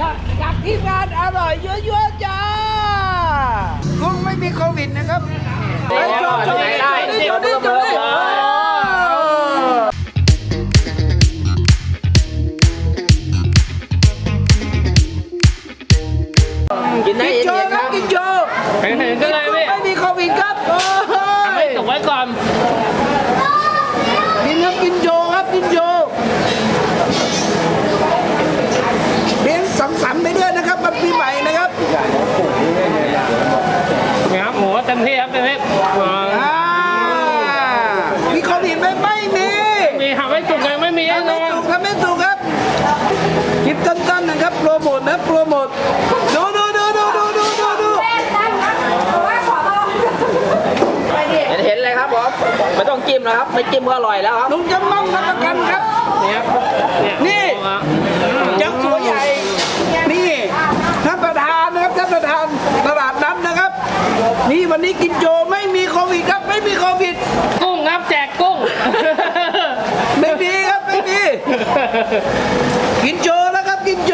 จากจากทีมงานอร่อยยั่วๆจ้ากุ้งไม่มีโควิดนะครับเฮ้ยโชว์โชว์นี่โชว์นี่โชว์นี่โชว์นี่กินได้กินเย็โชว์นๆคครัรับบกินโชว์เห็นเห็นกันเลยพี่ไม่มีโควิดครับโอ้ไม่ยตกไว้ก่อนกินครับกินโชว์ครับกินโชว์เลี้ยงสังสรรค์ไปด้วยนะครับวันปีใหม่นะครับ นี่ครับหมูเต็มที่ครับเต็มที่อ่า อ่ามีโควิดไหมไม่มี มีหักไม่จุกเลยไม่มีแน่ ทำ น ไม่ อน ถูกทำไม่ถูกครับคลิปสั้นๆนะครับ โปรโมทนะโปรโมทดูดูดูดูดูดูดูดูเห็นเห็นเลยครับผมไม่ต้องจิ้มนะครับ ไม่จิ้มก็อร่อยแล้วครับลุงจำมั่งรับประกันครับ นี่ครับเนี่ยนี่อะยักษ์สัวใหญ่ นี่ท่านประธานนะครับท่านประธานตลาดนัดนะครับ นี่วันนี้กินโจไม่มีโควิดครับ ไม่มีโควิด กุ้งครับแจกกุ้ง ไม่มีครับ ไม่มี กินโจแล้วครับกินโจ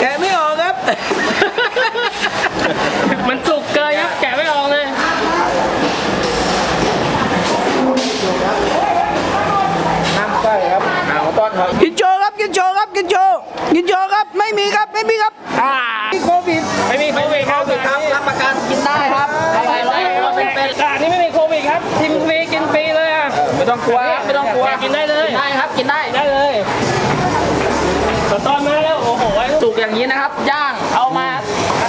แกะไม่ออกครับ มันสุกเกินครับแกะไม่ออกเลย น้ำก้อยครับหางต้อนเขา กินโจครับกินโจครับกินโจ กินโจครับไม่มีครับไม่มีครับอ่ามีโควิดไม่มีโควิดครับครับรับประกันกินได้ครับอร่อยร้อยร้อยเป็นเป็นตลาดนี้ไม่มีโควิดครับทิมฟรีกินฟรีเลยอะไม่ต้องกลัวครับไม่ต้องกลัวกินได้เลยกินได้ครับกินได้ได้เลยตอนตอนมาแล้วโอ้โหสุกอย่างนี้นะครับ ย่างเอามา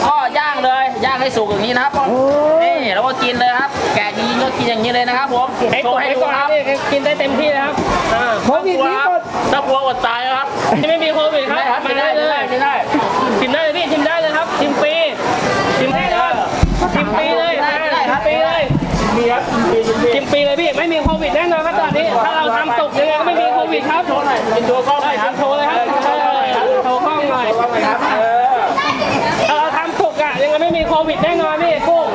ก็ย่างเลยย่างให้สุกอย่างนี้นะครับ เลยนะครับผมไอ้โชกดว์ให้ไอ้ดูกดครับนี่กินได้เต็มที่เลยครับอ่าโควิดนี้หมดถ้ากลัวอดตายนะครับที่ไม่มีโควิดครับได้ครับมากินได้ได้เลยกินได้ชิมได้เลยพี่ชิมได้เลยครับชิมฟรีชิมได้เลยชิมฟรีเลยได้ได้ครับชิมฟรีเลยชิมฟรีเลยพี่ไม่มีโควิดแน่นอนครับตอนนี้ถ้าเราทำตกยังไงก็ไม่มีโควิดครับโชว์หน่อยกินโชว์กล้องหน่อยครับโชว์เลยครับโชว์เลยโชว์กล้องหน่อยถ้าเราทำตกอะยังไงไม่มีโควิดแน่นอนพี่กุ้ง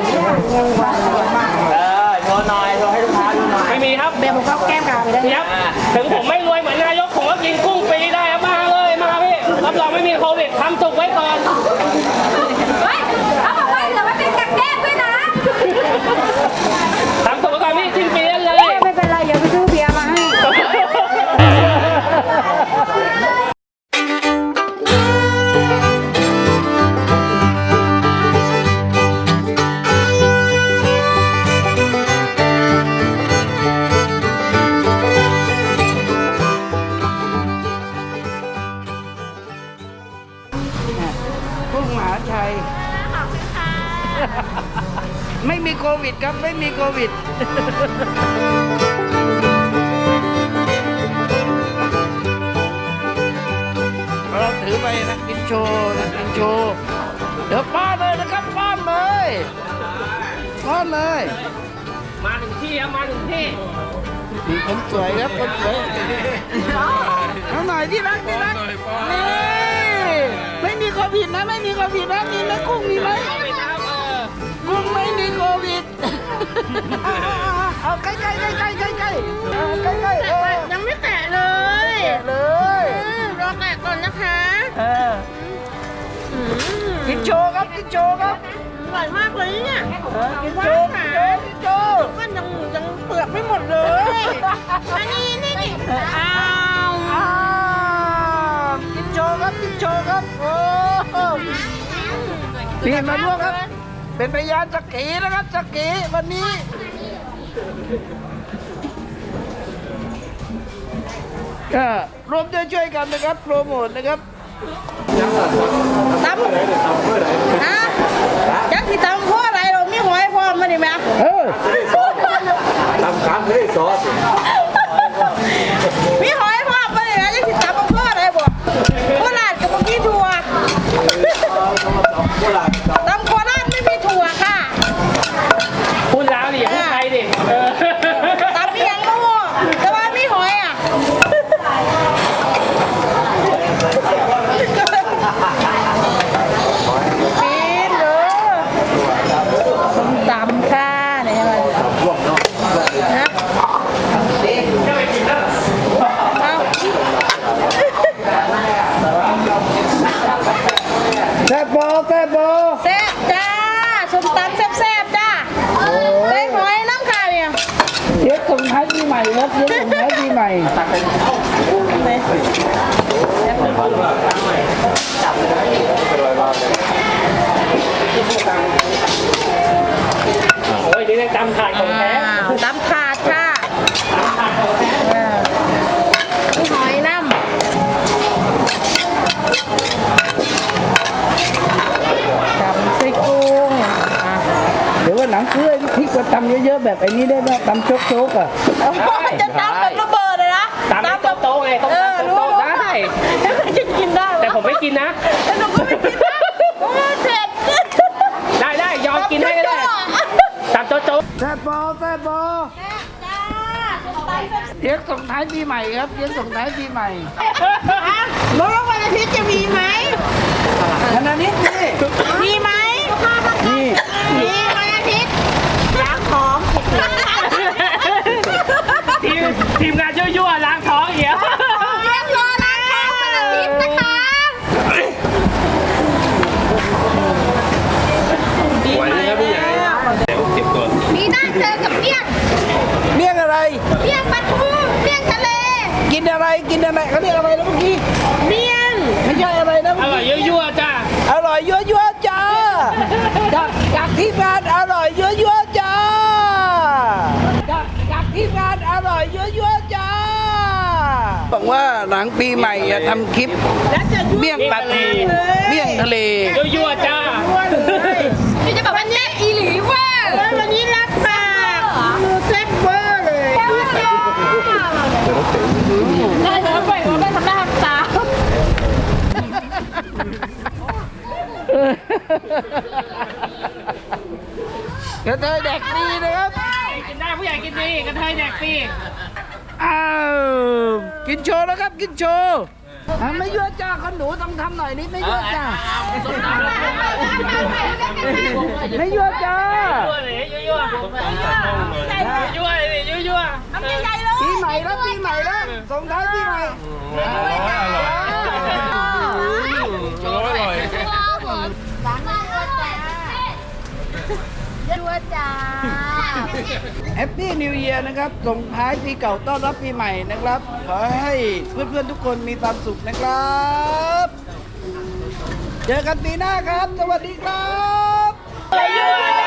ถึงผมไม่รวยเหมือนนายกผมก็กินกุ้งฟรีได้มาเลยมาพี่รับรองไม่มีโควิดทำตกไว้ก่อน กุ้งมหาชัยไม่มีโควิดครับ ไม่มีโควิด เราถือไปนะกินโชว์นะกินโชว์ เดี๋ยวป้อนเลยนะครับป้อนเลยป้อนเลย มาถึงที่ครับมาถึงที่นี่คนสวยครับคนสวย เอาหน่อยที่รักที่รักนี่ไม่ เอาใกล้ใกล้ใกล้ใกล้ใกล้ใกล้ใกล้ใกล้เออยังไม่แตะเลยแกะเลยรอแตะก่อนนะคะเออกินโชว์ครับกินโชว์ครับอร่อยมากเลยเนี่ยเออกินโชว์กินโชว์กินโชว์มันยังยังเปลือกไม่หมดเลย อันนี้นี่นี่อ้าวอ้าวกินโชว์ครับกินโชว์ครับโอ้ นี่มาร่วมครับ เป็นพยานสักขีนะครับสักขีวันนี้ก็รวมด้วยช่วยกันนะครับโปรโมทนะครับตำฮะยักษ์ที่ตำเพราะอะไรเราไม่หอยพร้อมมาดิแม่เออมีหอยพร้อมมาดิแม่ยักษ์ที่ตำเพราะอะไรบ่โคราชกับบ่มีถั่วตำโคราชไม่มีถั่วค่ะ พูดแล้วดิอย่าพูดไทยดิเออ ตำมีหยังบ่ฮู้แต่ว่ามีหอยอะปีนเด้อส้มตำค่ะเนี่ยมันฮะ บอแซ่บบอ แซ่บจ้าส้มตำแซ่บๆจ้าใส่หอยน้ำค่ะเนี่ย เชฟส่งท้ายปีให ม่ครับเชฟส่งท้ายปีใหม่โอ้ยนี่ได้ตำถาดของ อะๆแบบไอ้นี้ได้ไหมตำโจ๊กๆอะ จะตำแบบระเบิดเลยนะตำแบบโต๊ะๆไงต้องเออตำรู้โต๊ะๆได้ แล้วใครจะกินได้แต่ผมไม่กินนะ แต่หนูก็ไม่กินนะเพราะว่าเผ็ดได้ได้ยอมกินให้ก็ได้ตำโต๊ะแซ่บบอแซ่บบอจ้าส้มตำแซ่บเชฟส่งท้ายปีใหม่ครับเชฟส่งท้ายปีใหม่ๆแล้ววันอาทิตย์จะมีไหมขณะนี้นี่มีไหม นี่ มีวันอาทิตย์ล้างของ ๆ ทีมทีมงานยั่วๆล้างท้องเหี้ยเรียกรอล้างของวันอาทิตย์นะคะไหวไหมครับพี่ใหญ่สิบตัวมีหน้าเจอกับเมี่ยงเรียกอะไร เมี่ยงปลาทูเมี่ยงทะเล กินอะไรกินอะไรเขาเรียกอะไรนะเมื่อกี้เมี่ยงไม่ใช่อะไรนะอเมื่อร่อยกี้ยั่วๆจ้าอร่อยยั่วยั่วๆจ้าจากจากที่งานอร่อยยั่วยั่วๆจ้าจากจากที่งานอร่อยยั่วยั่วๆจ้า บอกว่าหลังปีใหม่จะทำคลิปเมี่ยงปลาทูเมี่ยงทะเลยั่วๆจ้าพี่จะบอกว่าเนี่ยอีหลีเว่าวันนี้รับปากมือเซ็ตเวอร์เลยได้แล้วไปว่าไม่ทำหน้าทำตากระเทยแดกดีนะครับกินได้ผู้ใหญ่กินดีกระเทยแดกฟรีอ้าวกิ นโชว์แล้วครับกินโชว์อะไม่ยั่วจ้าคนหนูต้องทำหน่อยนิดไม่ยั่วจ้าไม่ยั่วจ้ายั่วเลยยั่วๆยั่วเลยยั่วๆทำใหญ่ๆเลยปีใหม่แล้วปีใหม่แล้วส่งท้ายปีใหม่ ยัวจ้า แฮปปี้นิวเยียร์นะครับ ส่งท้ายปีเก่าต้อนรับปีใหม่นะครับ ขอให้เพื่อนๆทุกคนมีความสุขนะครับ เจอกันปีหน้าครับ สวัสดีครับยั่